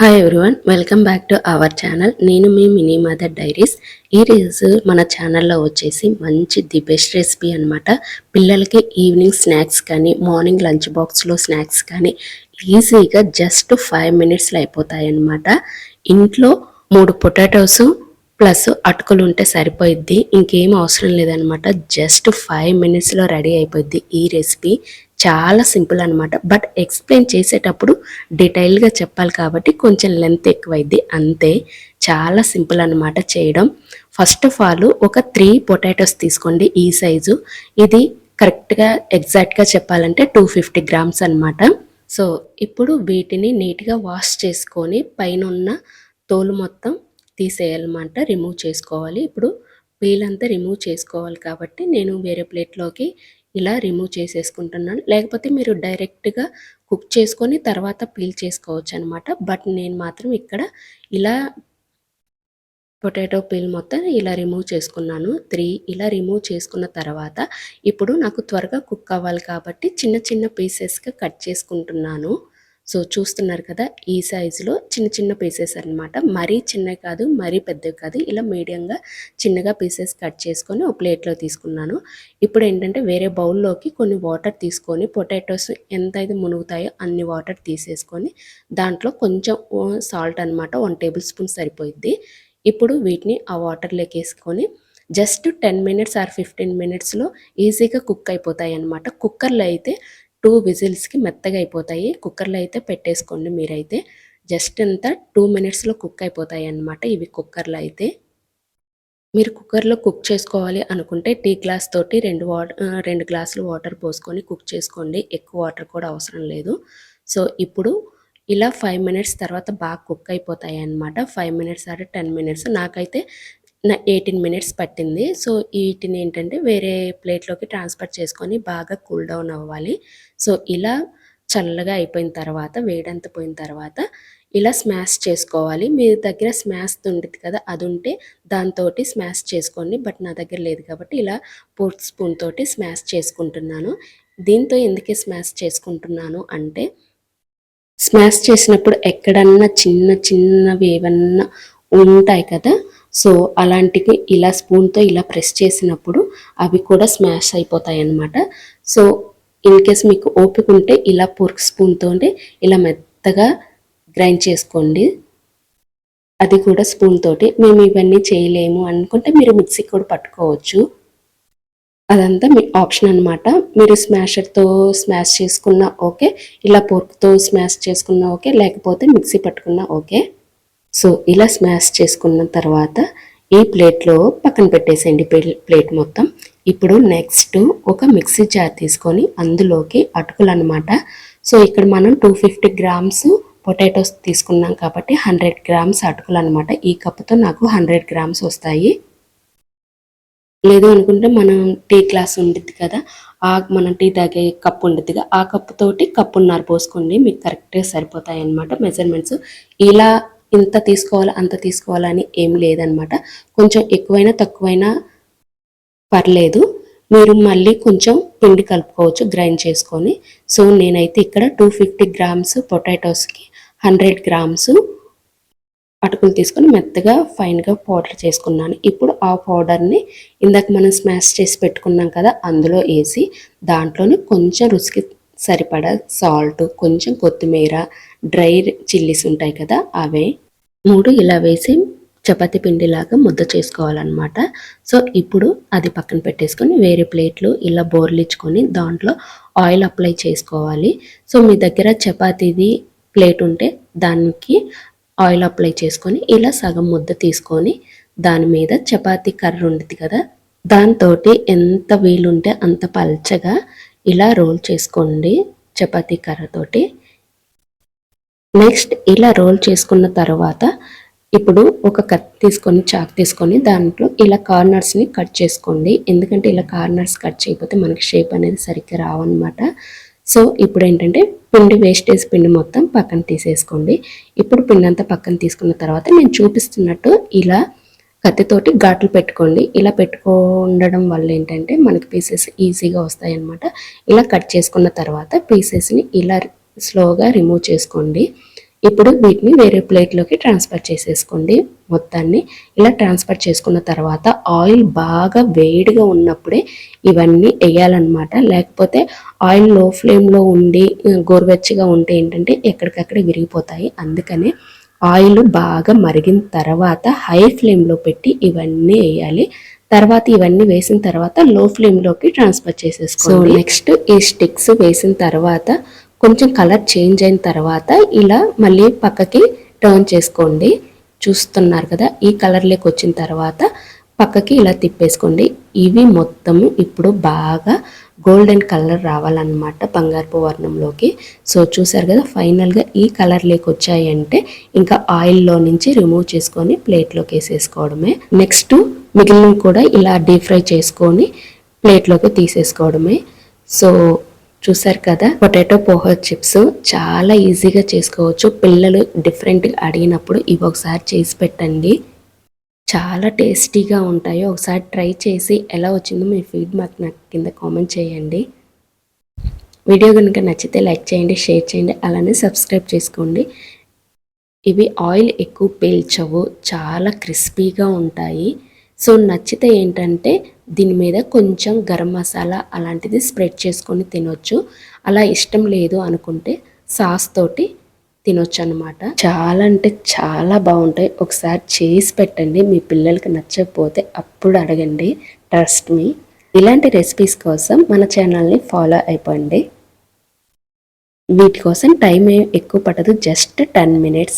Hi everyone welcome back to our channel నేను మీ mini mother diaries. ఈ రోజు మన ఛానల్లో వచ్చేసి మంచి ది బెస్ట్ రెసిపీ అనమాట పిల్లలకి ఈవినింగ్ స్నాక్స్ కానీ మార్నింగ్ లంచ్ బాక్స్లో స్నాక్స్ కానీ ఈజీగా జస్ట్ ఫైవ్ మినిట్స్లో అయిపోతాయి అన్నమాట. ఇంట్లో మూడు పొటాటోస్ ప్లస్ అటుకులు ఉంటే సరిపోయిద్ది. ఇంకేం అవసరం లేదనమాట జస్ట్ ఫైవ్ మినిట్స్లో రెడీ అయిపోద్ది ఈ రెసిపీ. చాలా సింపుల్ అనమాట బట్ ఎక్స్ప్లెయిన్ చేసేటప్పుడు డీటెయిల్గా చెప్పాలి కాబట్టి కొంచెం లెంత్ ఎక్కువైద్ది. అంతే. చాలా సింపుల్ అనమాట చేయడం. ఫస్ట్ ఆఫ్ ఆల్ ఒక త్రీ పొటాటోస్ తీసుకోండి ఈ సైజు. ఇది కరెక్ట్గా ఎగ్జాక్ట్గా చెప్పాలంటే టూ ఫిఫ్టీ గ్రామ్స్ అనమాట సో ఇప్పుడు వీటిని నీట్గా వాష్ చేసుకొని పైన ఉన్న తోలు మొత్తం తీసేయాలన్నమాట. రిమూవ్ చేసుకోవాలి. ఇప్పుడు పీల్ అంతా రిమూవ్ చేసుకోవాలి కాబట్టి నేను వేరే ప్లేట్లోకి ఇలా రిమూవ్ చేసేసుకుంటున్నాను. లేకపోతే మీరు డైరెక్ట్గా కుక్ చేసుకొని తర్వాత పీల్ చేసుకోవచ్చు అనమాట బట్ నేను మాత్రం ఇక్కడ ఇలా పొటాటో పీల్ మొత్తం ఇలా రిమూవ్ చేసుకున్నాను. త్రీ ఇలా రిమూవ్ చేసుకున్న తర్వాత ఇప్పుడు నాకు త్వరగా కుక్ అవ్వాలి కాబట్టి చిన్న చిన్న పీసెస్గా కట్ చేసుకుంటున్నాను. సో చూస్తున్నారు కదా ఈ సైజులో చిన్న చిన్న పీసెస్ అనమాట మరీ చిన్నవి కాదు మరీ పెద్దవి కాదు. ఇలా మీడియంగా చిన్నగా పీసెస్ కట్ చేసుకొని ఒక ప్లేట్లో తీసుకున్నాను. ఇప్పుడు ఏంటంటే వేరే బౌల్లోకి కొన్ని వాటర్ తీసుకొని పొటాటోస్ ఎంత అయితే మునుగుతాయో అన్ని వాటర్ తీసేసుకొని దాంట్లో కొంచెం సాల్ట్ అనమాట వన్ టేబుల్ స్పూన్ సరిపోయిద్ది. ఇప్పుడు వీటిని ఆ వాటర్లోకి వేసుకొని just ten minutes or fifteen మినిట్స్లో ఈజీగా కుక్ అయిపోతాయి అన్నమాట. కుక్కర్లో అయితే టూ విజిల్స్కి మెత్తగా అయిపోతాయి. కుక్కర్లో అయితే పెట్టేసుకోండి మీరైతే. జస్ట్ అంతా టూ మినిట్స్లో కుక్ అయిపోతాయి అన్నమాట ఇవి కుక్కర్లో అయితే. మీరు కుక్కర్లో కుక్ చేసుకోవాలి అనుకుంటే టీ గ్లాస్ తోటి రెండు వాటర్ రెండు గ్లాసులు వాటర్ పోసుకొని కుక్ చేసుకోండి. ఎక్కువ వాటర్ కూడా అవసరం లేదు. సో ఇప్పుడు ఇలా ఫైవ్ మినిట్స్ తర్వాత బాగా కుక్ అయిపోతాయి అన్నమాట. Five minutes or ten minutes. నాకైతే నా ఎయిటీన్ మినిట్స్ పట్టింది. సో వీటిని ఏంటంటే వేరే ప్లేట్లోకి ట్రాన్స్ఫర్ చేసుకొని బాగా కూల్ డౌన్ అవ్వాలి. సో ఇలా చల్లగా అయిపోయిన తర్వాత వేడంత పోయిన తర్వాత ఇలా స్మాష్ చేసుకోవాలి. మీ దగ్గర స్మాష్ ఉండేది కదా అది ఉంటే దాంతో స్మాష్ చేసుకోండి. బట్ నా దగ్గర లేదు కాబట్టి ఇలా పూర్తి స్పూన్ తోటి స్మాష్ చేసుకుంటున్నాను. దీంతో ఎందుకే స్మాష్ చేసుకుంటున్నాను అంటే స్మాష్ చేసినప్పుడు ఎక్కడన్నా చిన్న చిన్నవి ఏమన్నా ఉంటాయి కదా సో అలాంటివి ఇలా స్పూన్తో ఇలా ప్రెస్ చేసినప్పుడు అవి కూడా స్మాష్ అయిపోతాయి అన్నమాట సో ఇన్ కేస్ మీకు ఓపిక ఉంటే ఇలా పొర్క్ స్పూన్తో ఇలా మెత్తగా గ్రైండ్ చేసుకోండి. అది కూడా స్పూన్ తోటి మేము ఇవన్నీ చేయలేము అనుకుంటే మీరు మిక్సీ కూడా పట్టుకోవచ్చు. అదంతా మీ ఆప్షన్ అనమాట మీరు స్మాషర్తో స్మాష్ చేసుకున్నా ఓకే ఇలా పొర్క్తో స్మాష్ చేసుకున్నా ఓకే లేకపోతే మిక్సీ పట్టుకున్నా ఓకే. సో ఇలా స్మాష్ చేసుకున్న తర్వాత ఈ ప్లేట్లో పక్కన పెట్టేసేయండి ప్లేట్ మొత్తం. ఇప్పుడు నెక్స్ట్ ఒక మిక్సీ జార్ తీసుకొని అందులోకి అటుకులు అనమాట సో ఇక్కడ మనం టూ ఫిఫ్టీ గ్రామ్స్ పొటాటోస్ తీసుకున్నాం కాబట్టి హండ్రెడ్ గ్రామ్స్ అటుకులు అనమాట ఈ కప్పుతో నాకు హండ్రెడ్ గ్రామ్స్ వస్తాయి. లేదు అనుకుంటే మనం టీ గ్లాస్ ఉండిద్ది కదా ఆ మనం టీ తాగే కప్పు ఉండిద్దిగా ఆ కప్పుతోటి కప్పున్నర పోసుకోండి మీకు కరెక్ట్గా సరిపోతాయి అనమాట మెజర్మెంట్స్. ఇలా ఇంత తీసుకోవాలి అంత తీసుకోవాలని ఏం లేదనమాట కొంచెం ఎక్కువైనా తక్కువైనా పర్లేదు. మీరు మళ్ళీ కొంచెం పిండి కలుపుకోవచ్చు గ్రైండ్ చేసుకొని. సో నేనైతే ఇక్కడ టూ ఫిఫ్టీ గ్రామ్స్ పొటాటోస్కి హండ్రెడ్ గ్రామ్స్ అటుకులు తీసుకొని మెత్తగా ఫైన్గా పౌడర్ చేసుకున్నాను. ఇప్పుడు ఆ పౌడర్ని ఇందాక మనం స్మాష్ చేసి పెట్టుకున్నాం కదా అందులో వేసి దాంట్లోనే కొంచెం రుచికి సరిపడా సాల్ట్ కొంచెం కొత్తిమీర డ్రై చిల్లీస్ ఉంటాయి కదా అవే. మూడు ఇలా వేసి చపాతి పిండిలాగా ముద్ద చేసుకోవాలన్నమాట. సో ఇప్పుడు అది పక్కన పెట్టేసుకొని వేరే ప్లేట్లు ఇలా బోర్లిచ్చుకొని దాంట్లో ఆయిల్ అప్లై చేసుకోవాలి. సో మీ దగ్గర చపాతీది ప్లేట్ ఉంటే దానికి ఆయిల్ అప్లై చేసుకొని ఇలా సగం ముద్ద తీసుకొని దాని మీద చపాతీ కర్ర ఉండేది కదా దాంతో ఎంత వీలుంటే అంత పల్చగా ఇలా రోల్ చేసుకోండి చపాతీ కర్రతోటి నెక్స్ట్ ఇలా రోల్ చేసుకున్న తర్వాత ఇప్పుడు ఒక కత్తి తీసుకొని చాక్ తీసుకొని దాంట్లో ఇలా కార్నర్స్ని కట్ చేసుకోండి. ఎందుకంటే ఇలా కార్నర్స్ కట్ చేయకపోతే మనకి షేప్ అనేది సరిగ్గా రావన్నమాట. సో ఇప్పుడు ఏంటంటే పిండి వేస్టేజ్ పిండి మొత్తం పక్కన తీసేసుకోండి. ఇప్పుడు పిండి అంతా పక్కన తీసుకున్న తర్వాత నేను చూపిస్తున్నట్టు ఇలా కత్తితోటి ఘాట్లు పెట్టుకోండి. ఇలా పెట్టుకోండడం వల్ల ఏంటంటే మనకి పీసెస్ ఈజీగా వస్తాయి అన్నమాట ఇలా కట్ చేసుకున్న తర్వాత పీసెస్ని ఇలా స్లోగా రిమూవ్ చేసుకోండి. ఇప్పుడు వీటిని వేరే ప్లేట్లోకి ట్రాన్స్ఫర్ చేసేసుకోండి. మొత్తాన్ని ఇలా ట్రాన్స్ఫర్ చేసుకున్న తర్వాత ఆయిల్ బాగా వేడిగా ఉన్నప్పుడే ఇవన్నీ వేయాలన్నమాట. లేకపోతే ఆయిల్లో ఫ్లేమ్లో ఉండి గోరువెచ్చగా ఉంటే ఏంటంటే ఎక్కడికక్కడే విరిగిపోతాయి. అందుకనే ఆయిల్ బాగా మరిగిన తర్వాత హై ఫ్లేమ్లో పెట్టి ఇవన్నీ వేయాలి. తర్వాత ఇవన్నీ వేసిన తర్వాత లో ఫ్లేమ్లోకి ట్రాన్స్ఫర్ చేసేసుకోండి. నెక్స్ట్ ఈ స్టిక్స్ వేసిన తర్వాత కొంచెం కలర్ చేంజ్ అయిన తర్వాత ఇలా మళ్ళీ పక్కకి టర్న్ చేసుకోండి. చూస్తున్నారు కదా ఈ కలర్లోకి వచ్చిన తర్వాత పక్కకి ఇలా తిప్పేసుకోండి. ఇవి మొత్తము ఇప్పుడు బాగా గోల్డెన్ కలర్ రావాలన్నమాట బంగారపు వర్ణంలోకి. సో చూసారు కదా ఫైనల్గా ఈ కలర్లోకి వచ్చాయంటే ఇంకా ఆయిల్లో నుంచి రిమూవ్ చేసుకొని ప్లేట్లోకి వేసేసుకోవడమే. నెక్స్ట్ మిగిలినవి కూడా ఇలా డీప్ ఫ్రై చేసుకొని ప్లేట్లోకి తీసేసుకోవడమే. సో చూసారు కదా? పొటాటో పోహా చిప్స్ చాలా ఈజీగా చేసుకోవచ్చు. పిల్లలు డిఫరెంట్గా అడిగినప్పుడు ఇవి ఒకసారి చేసి పెట్టండి. చాలా టేస్టీగా ఉంటాయి ఒకసారి ట్రై చేసి ఎలా వచ్చిందో మీ ఫీడ్బ్యాక్ నాకు కింద కామెంట్ చేయండి. వీడియో కనుక నచ్చితే లైక్ చేయండి షేర్ చేయండి అలానే సబ్స్క్రైబ్ చేసుకోండి. ఇవి ఆయిల్ ఎక్కువ పీల్చవు చాలా క్రిస్పీగా ఉంటాయి. సో నచ్చితే ఏంటంటే దీని మీద కొంచెం గరం మసాలా అలాంటిది స్ప్రెడ్ చేసుకొని తినొచ్చు. అలా ఇష్టం లేదు అనుకుంటే సాస్ తోటి తినొచ్చు అనమాట చాలా అంటే చాలా బాగుంటాయి. ఒకసారి చేసి పెట్టండి. మీ పిల్లలకి నచ్చకపోతే అప్పుడు అడగండి. ట్రస్ట్ మీ ఇలాంటి రెసిపీస్ కోసం మన ఛానల్ని ఫాలో అయిపోండి. వీటి కోసం టైం ఏం ఎక్కువ పట్టదు. Just ten minutes